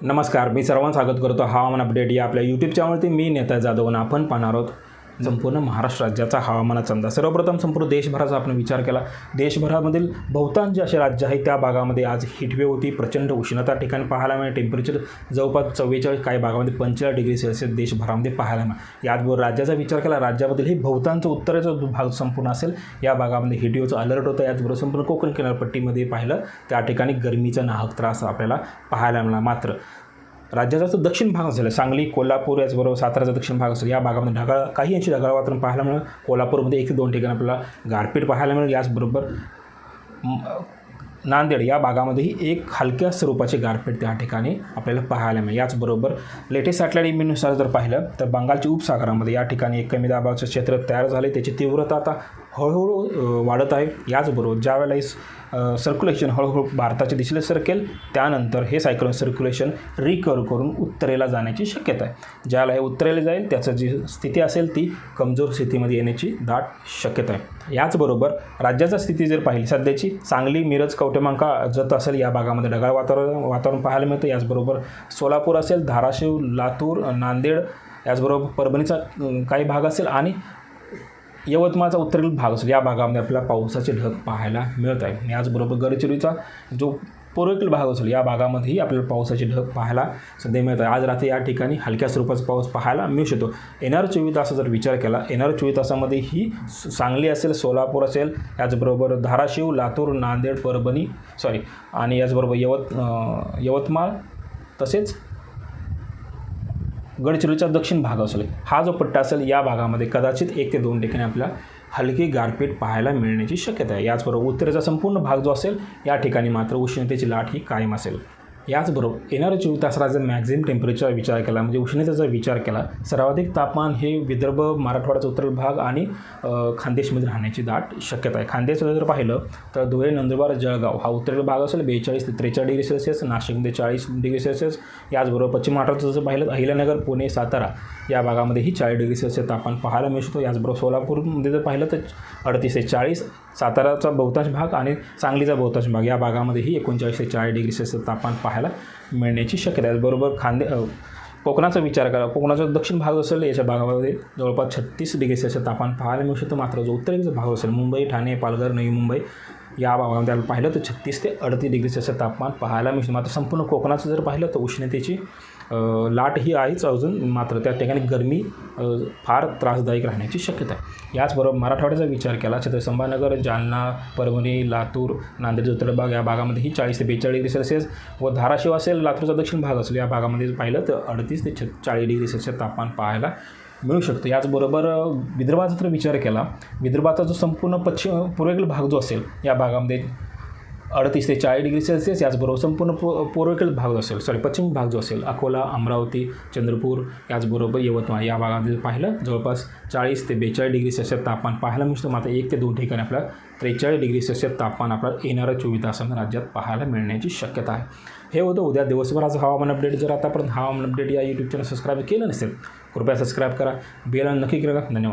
नमस्कार मी सर्वांना स्वागत करतो हवामान अपडेट या आपल्या यूट्यूब चॅनलवरती मी नेता जाधव आपण पाहणार आहोत संपूर्ण महाराष्ट्र राज्याचा हवामानाचा अंदाज सर्वप्रथम संपूर्ण देशभराचा आपण विचार केला. देशभरामधील बहुतांश असे राज्य आहेत त्या भागामध्ये आज हिटवेव होती. प्रचंड उष्णता ठिकाणी पाहायला मिळेल. टेम्परेचर जवळपास चव्वेचाळीस काही भागामध्ये पंचेचाळीस डिग्री सेल्सिअस देशभरामध्ये पाहायला मिळेल. याचबरोबर राज्याचा विचार केला राज्यामधील हे बहुतांश उत्तरेचा भाग संपूर्ण असेल या भागामध्ये हिटवेवचं अलर्ट होतं. याचबरोबर संपूर्ण कोकण किनारपट्टीमध्ये पाहिलं त्या ठिकाणी गरमीचा नाहक त्रास आपल्याला पाहायला मिळाला. मात्र राज्याचा जो दक्षिण भाग असेल सांगली कोल्हापूर याचबरोबर साताराचा दक्षिण भाग असेल या भागामध्ये ढगाळ काही अंशी ढगाळ वातावरण पाहायला मिळेल. कोल्हापूरमध्ये एक ते दोन ठिकाणी आपल्याला गारपीट पाहायला मिळेल. याचबरोबर नांदेड या भागामध्येही एक हलक्या स्वरूपाची गारपीट त्या ठिकाणी आपल्याला पाहायला मिळेल. याचबरोबर लेटेस्ट सॅटेलाईट इमेजनुसार जर पाहिलं तर बंगालच्या उपसागरामध्ये या ठिकाणी एक कमी दाबाचं क्षेत्र तयार झाले त्याची तीव्रता आता हळूहळू वाढत आहे. याचबरोबर ज्यावेळेला हे सर्क्युलेशन हळूहळू भारताच्या दिशेला सरकेल त्यानंतर हे सायक्लोन सर्क्युलेशन रिकव्हर करून उत्तरेला जाण्याची शक्यता आहे. ज्याला हे उत्तरेला जाईल त्याचं जी स्थिती असेल ती कमजोर स्थितीमध्ये येण्याची दाट शक्यता आहे. याचबरोबर राज्याचा स्थिती जर पाहिली सध्याची सांगली मिरज कवटेमांका जत असेल या भागामध्ये ढगाळ वातावरण वातावरण पाहायला मिळतं. याचबरोबर सोलापूर असेल धाराशिव लातूर नांदेड याचबरोबर परभणीचा काही भाग असेल आणि यवतमाळचा उत्तरील भाग असेल या भागामध्ये आपल्याला पावसाचे ढग पाहायला मिळत आहे आणि याचबरोबर गडचिरोलीचा जो पूर्वेकडील भाग असेल या भागामध्येही आपल्याला पावसाचे ढग पाहायला सध्या मिळत आहे आज रात्री या ठिकाणी हलक्या स्वरूपाचा पाऊस पाहायला मिळू शकतो. येणार चोवीस तासाचा जर विचार केला येणार चोवीस तासामध्ये ही सांगली असेल सोलापूर असेल याचबरोबर धाराशिव लातूर नांदेड परभणी सॉरी आणि याचबरोबर यवत यवतमाळ तसेच गडचिरोलीचा दक्षिण भाग असेल. हा जो पट्टा असेल या भागामध्ये कदाचित एक ते दोन ठिकाणी आपल्याला हलकी गारपीट पाहायला मिळण्याची शक्यता आहे. याचबरोबर उत्तरेचा संपूर्ण भाग जो असेल या ठिकाणी मात्र उष्णतेची लाट ही कायम असेल. याचबरोबर येणाऱ्या चोवीस तासाचा जर मॅक्झिमम टेम्परेचर विचार केला म्हणजे उष्णतेचा विचार केला सर्वाधिक तापमान हे विदर्भ मराठवाड्याचा उत्तर भाग आणि खानदेशमध्ये राहण्याची दाट शक्यता आहे. खानदेशचं जर पाहिलं तर धुळे नंदुरबार जळगाव हा उत्तरेला भाग असेल बेचाळीस ते त्रेचाळीस डिग्री सेल्सिअस नाशिकमध्ये चाळीस डिग्री सेल्सिअस याचबरोबर पश्चिम महाराष्ट्राचं जर पाहिलं अहिल्यानगर पुणे सातारा या भागामध्येही चाळीस डिग्री सेल्सिअस तापमान पाहायला मिळू शकतो. याचबरोबर सोलापूरमध्ये जर पाहिलं तर अडतीस ते चाळीस साताराचा बहुतांश भाग आणि सांगलीचा बहुतांश भाग या भागामध्येही एकोणचाळीस ते चाळीस डिग्री सेल्सिअस तापमान पाहायला मिळण्याची शक्यता आहे. बरोबर खांदे कोकणाचा विचार करा. कोकणाचा दक्षिण भाग असेल याच्या भागामध्ये जवळपास छत्तीस डिग्री सेल्सिअस तापमान पाहायला मिळू शकतं. मात्र जो उत्तरेचा भाग असेल मुंबई ठाणे पालघर नवी मुंबई या भागामध्ये आपण पाहिलं तर छत्तीस ते अडतीस डिग्री सेल्सिअस तापमान पाहायला मिळतं. मात्र संपूर्ण कोकणाचं जर पाहिलं तर उष्णतेची लाट ही आहेच अजून. मात्र त्या ठिकाणी गरमी फार त्रासदायक राहण्याची शक्यता आहे. याचबरोबर मराठवाड्याचा विचार केला छत्र संभानगर जालना परभणी लातूर नांदेड जोतडबाग या भागामध्ये ही चाळीस ते बेचाळीस डिग्री सेल्सिअस व धाराशिव असेल लातूरचा दक्षिण भाग असेल या भागामध्ये पाहिलं तर अडतीस ते छ चाळीस डिग्री सेल्सिअस तापमान पाहायला मिळू शकतं. याचबरोबर विदर्भाचा जर विचार केला विदर्भाचा जो संपूर्ण पश्चिम पूर्वेकडील भाग जो असेल या भागामध्ये अडतीस ते चाळीस डिग्री सेल्सिअस याचबरोबर संपूर्ण पू पूर्वेकडील भाग जो असेल सॉरी पश्चिम भाग जो असेल अकोला अमरावती चंद्रपूर याचबरोबर यवतमाळ या भागामध्ये पाहिलं जवळपास चाळीस ते बेचाळीस डिग्री सेल्सिअस तापमान पाहायला मिळतं. मात्र एक ते दोन ठिकाणी आपल्याला त्रेचाळीस डिग्री सेल्सिअस तापमान आपल्याला येणाऱ्या चोवीस तासामध्ये राज्यात पाहायला मिळण्याची शक्यता आहे. हे होतं उद्या. दिवसभराचं हवामान अपडेट जर आतापर्यंत हवामान अपडेट या यूट्यूब चॅनल सबस्क्राईब केलं नसेल कृपया सबस्क्राईब करा. बेल नक्की करा. धन्यवाद.